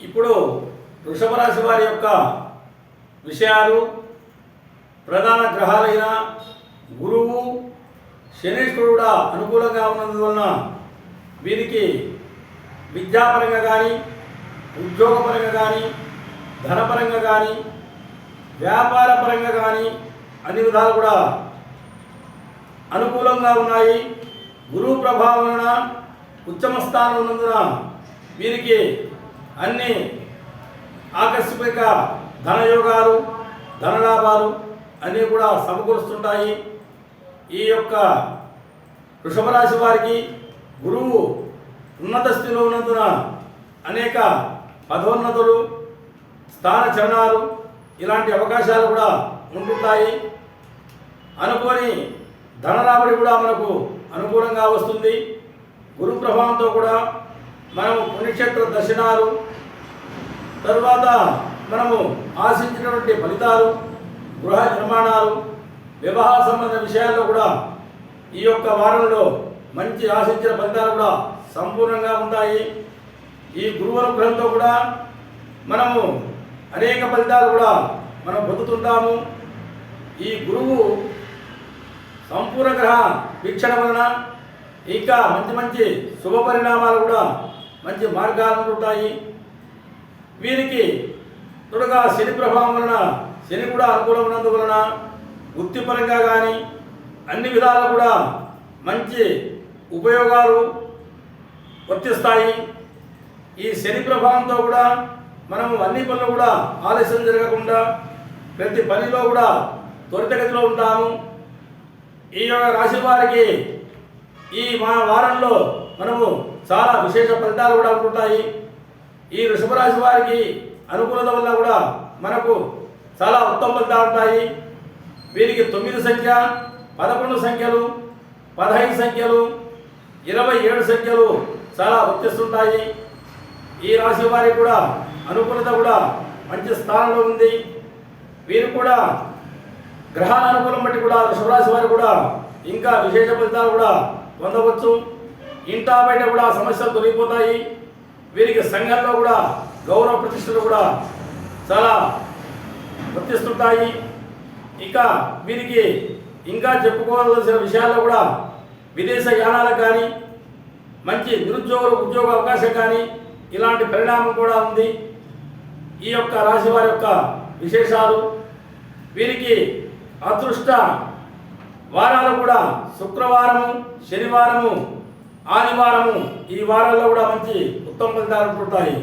ఇప్పుడు వృషభ రాశి వారి యొక్క విషయాలు ప్రధాన గ్రహాలైన గురువు శనీశ్వరుడు కూడా అనుకూలంగా ఉన్నందువలన వీరికి విద్యాపరంగా కానీ ఉద్యోగపరంగా కానీ ధనపరంగా కానీ వ్యాపార పరంగా కానీ అన్ని విధాలు కూడా అనుకూలంగా ఉన్నాయి. గురువు ప్రభావం వలన ఉత్తమ స్థానం ఉన్నందున వీరికి అన్ని ఆకస్మిక ధనయోగాలు ధనలాభాలు అన్నీ కూడా సమకూరుస్తుంటాయి. ఈ యొక్క వృషభ రాశి వారికి గురువు ఉన్నత స్థితిలో ఉన్నందున అనేక పదోన్నతులు స్థాన చరణాలు ఇలాంటి అవకాశాలు కూడా ఉంటుంటాయి. అనుకోని ధన రాబడి కూడా మనకు అనుకూలంగా వస్తుంది. గురు ప్రభావంతో కూడా మనము పుణ్యక్షేత్ర దర్శనాలు తరువాత మనము ఆశించినటువంటి ఫలితాలు గృహ నిర్మాణాలు వివాహ సంబంధ విషయాల్లో కూడా ఈ యొక్క వారంలో మంచి ఆశించిన ఫలితాలు కూడా సంపూర్ణంగా ఉంటాయి. ఈ గురువు అనుగ్రహంతో కూడా మనము అనేక ఫలితాలు కూడా మనం పొందుతుంటాము. ఈ గురువు సంపూర్ణ గ్రహ వీక్షణ వలన ఇంకా మంచి మంచి శుభ పరిణామాలు కూడా మంచి మార్గాలు ఉంటాయి. వీరికి తొడగా శని ప్రభావం వలన శని కూడా అనుకూలం ఉన్నందువలన వృత్తిపరంగా కానీ అన్ని విధాలు కూడా మంచి ఉపయోగాలు వర్తిస్తాయి. ఈ శని ప్రభావంతో కూడా మనము అన్ని పనులు కూడా ఆలస్యం జరగకుండా ప్రతి పనిలో కూడా త్వరితగతిలో ఉంటాము. ఈ యొక్క రాశి వారికి ఈ మా వారంలో మనము చాలా విశేష ఫలితాలు కూడా ఉంటుంటాయి ఈ వృషభ వారికి అనుకూలత వల్ల కూడా మనకు చాలా ఉత్తమ ఫలితాలు ఉంటాయి వీరికి తొమ్మిది సంఖ్య పదకొండు సంఖ్యలు పదహైదు సంఖ్యలు ఇరవై ఏడు సంఖ్యలు చాలా వర్తిస్తుంటాయి ఈ రాశి వారికి కూడా అనుకూలత కూడా మంచి స్థానంలో ఉంది. వీరు కూడా గ్రహాల అనుకూలం బట్టి కూడా వృషభరాశి వారు కూడా ఇంకా విశేష ఫలితాలు కూడా పొందవచ్చు. ఇంటా బయట కూడా సమస్యలు తొలగిపోతాయి. వీరికి సంఘంలో కూడా గౌరవ ప్రతిష్టలు కూడా చాలా వర్తిస్తుంటాయి ఇంకా వీరికి ఇంకా చెప్పుకోవాల్సిన విషయాల్లో కూడా విదేశ యానాలకు కానీ మంచి నిరుద్యోగుల ఉద్యోగ అవకాశం కానీ ఇలాంటి పరిణామం కూడా ఉంది. ఈ యొక్క రాశి వారి యొక్క విశేషాలు వీరికి అదృష్ట వారాలు కూడా శుక్రవారము శనివారము ఆదివారము ఈ వారాల్లో కూడా మంచి ఉత్తమ ఫలితాలు ఉంటాయి